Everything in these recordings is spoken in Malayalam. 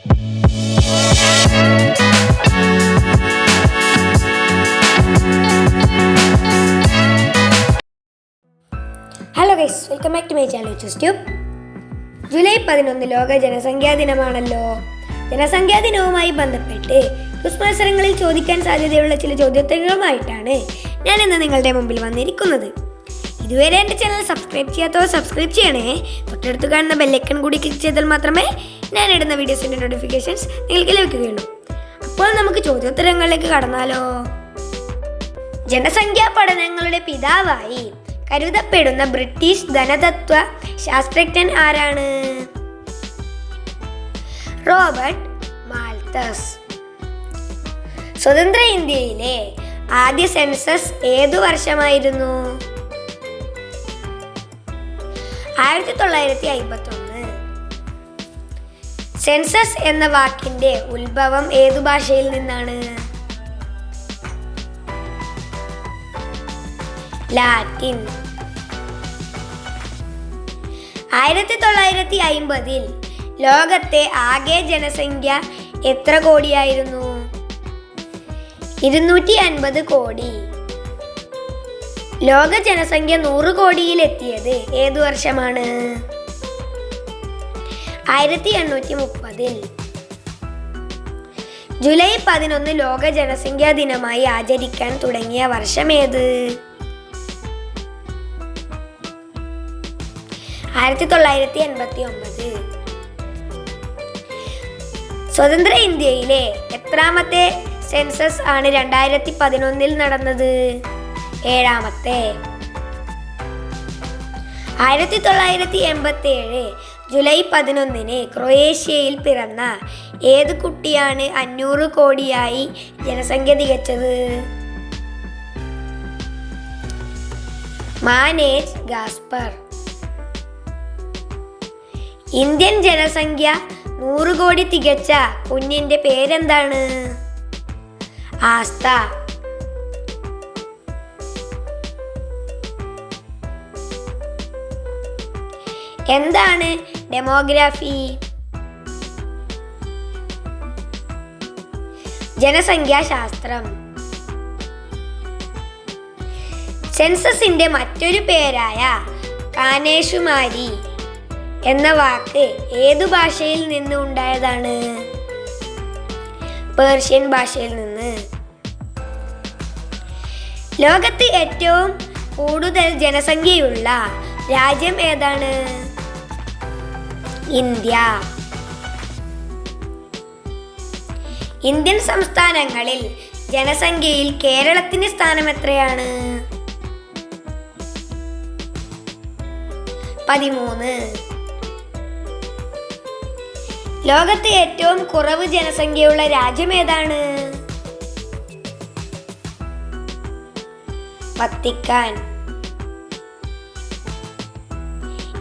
Hello guys welcome back to my channel tube July പതിനൊന്ന് ലോക ജനസംഖ്യാ ദിനമാണല്ലോ. ജനസംഖ്യാ ദിനവുമായി ബന്ധപ്പെട്ട് ക്വിസ് മത്സരങ്ങളിൽ ചോദിക്കാൻ സാധ്യതയുള്ള ചില ചോദ്യോത്തരങ്ങളുമായിട്ടാണ് ഞാൻ ഇന്ന് നിങ്ങളുടെ മുമ്പിൽ വന്നിരിക്കുന്നത്. ഇതുവരെ എന്റെ ചാനൽ സബ്സ്ക്രൈബ് ചെയ്യാത്തവർ സബ്സ്ക്രൈബ് ചെയ്യണേ. തൊട്ടടുത്ത് കാണുന്ന ബെല്ലൈക്കൺ കൂടി ക്ലിക്ക് ചെയ്താൽ മാത്രമേ ഞാൻ ഇടുന്ന വീഡിയോസിന്റെ നോട്ടിഫിക്കേഷൻസ് നിങ്ങൾക്ക് ലഭിക്കുകയുള്ളൂ. അപ്പോൾ നമുക്ക് ചോദ്യോത്തരങ്ങളിലേക്ക് കടന്നാലോ? ജനസംഖ്യാ പഠനങ്ങളുടെ പിതാവായി കരുതപ്പെടുന്ന ബ്രിട്ടീഷ് ധനതത്വ ശാസ്ത്രജ്ഞൻ ആരാണ്? റോബർട്ട് മാൽത്തസ് സ്വതന്ത്ര ഇന്ത്യയിലെ ആദ്യ സെൻസസ് ഏതു വർഷമായിരുന്നു? ആയിരത്തി തൊള്ളായിരത്തി അമ്പത്തി ഒന്ന് സെൻസസ് എന്ന വാക്കിന്റെ ഉത്ഭവം ഏതു ഭാഷയിൽ നിന്നാണ്? ലാറ്റിൻ. ആയിരത്തി തൊള്ളായിരത്തി അയിമ്പതിൽ ലോകത്തെ ആകെ ജനസംഖ്യ എത്ര കോടിയായിരുന്നു? ഇരുന്നൂറ്റി അൻപത് കോടി. ലോക ജനസംഖ്യ നൂറ് കോടിയിലെത്തിയത് ഏതു വർഷമാണ്? ആയിരത്തി എണ്ണൂറ്റി മുപ്പതിൽ. ജൂലൈ പതിനൊന്ന് ലോക ജനസംഖ്യാ ദിനമായി ആചരിക്കാൻ തുടങ്ങിയ വർഷം ഏത്? ആയിരത്തി തൊള്ളായിരത്തി എൺപത്തി ഒമ്പത്. സ്വതന്ത്ര ഇന്ത്യയിലെ എത്രാമത്തെ സെൻസസ് ആണ് രണ്ടായിരത്തി പതിനൊന്നിൽ നടന്നത്? ഏഴാമത്തെ. ആയിരത്തി തൊള്ളായിരത്തി എൺപത്തി ഏഴ് ജൂലൈ പതിനൊന്നിന് ക്രൊയേഷ്യയിൽ പിറന്ന ഏത് കുട്ടിയാണ് അഞ്ഞൂറ് കോടിയായി ജനസംഖ്യ തികച്ചത്? Manage Gaspar. ഇന്ത്യൻ ജനസംഖ്യ നൂറ് കോടി തികച്ച കുഞ്ഞിന്റെ പേരെന്താണ്? ആസ്ത എന്താണ് ഡെമോഗ്രാഫി? ജനസംഖ്യാശാസ്ത്രം. സെൻസസിന്റെ മറ്റൊരു പേരായ കാനേഷുമാരി എന്ന വാക്ക് ഏതു ഭാഷയിൽ നിന്ന് ഉണ്ടായതാണ്? പേർഷ്യൻ ഭാഷയിൽ നിന്ന്. ലോകത്ത് ഏറ്റവും കൂടുതൽ ജനസംഖ്യയുള്ള രാജ്യം ഏതാണ്? ഇന്ത്യ. ഇന്ത്യൻ സംസ്ഥാനങ്ങളിൽ ജനസംഖ്യയിൽ കേരളത്തിന്റെ സ്ഥാനം എത്രയാണ്? പതിമൂന്ന്. ലോകത്തെ ഏറ്റവും കുറവ് ജനസംഖ്യയുള്ള രാജ്യം ഏതാണ്? വത്തിക്കാൻ.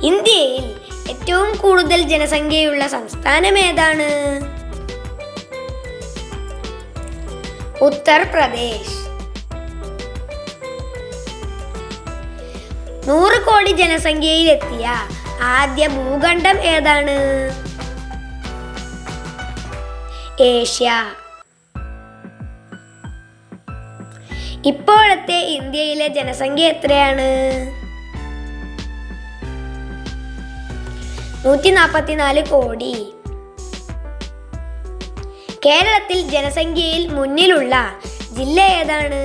ഇന്ത്യയിൽ ഏറ്റവും കൂടുതൽ ജനസംഖ്യയുള്ള സംസ്ഥാനം ഏതാണ്? ഉത്തർപ്രദേശ്. നൂറ് കോടി ജനസംഖ്യയിലെത്തിയ ആദ്യ ഭൂഖണ്ഡം ഏതാണ്? ഏഷ്യ. ഇപ്പോഴത്തെ ഇന്ത്യയിലെ ജനസംഖ്യ എത്രയാണ്? നൂറ്റി നാൽപ്പത്തിനാല് കോടി. കേരളത്തിൽ ജനസംഖ്യയിൽ മുന്നിലുള്ള ജില്ല ഏതാണ്?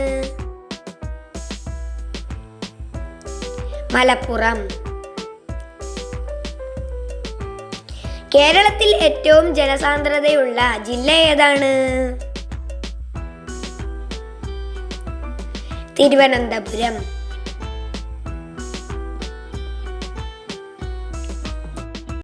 മലപ്പുറം. കേരളത്തിൽ ഏറ്റവും ജനസാന്ദ്രതയുള്ള ജില്ല ഏതാണ്? തിരുവനന്തപുരം.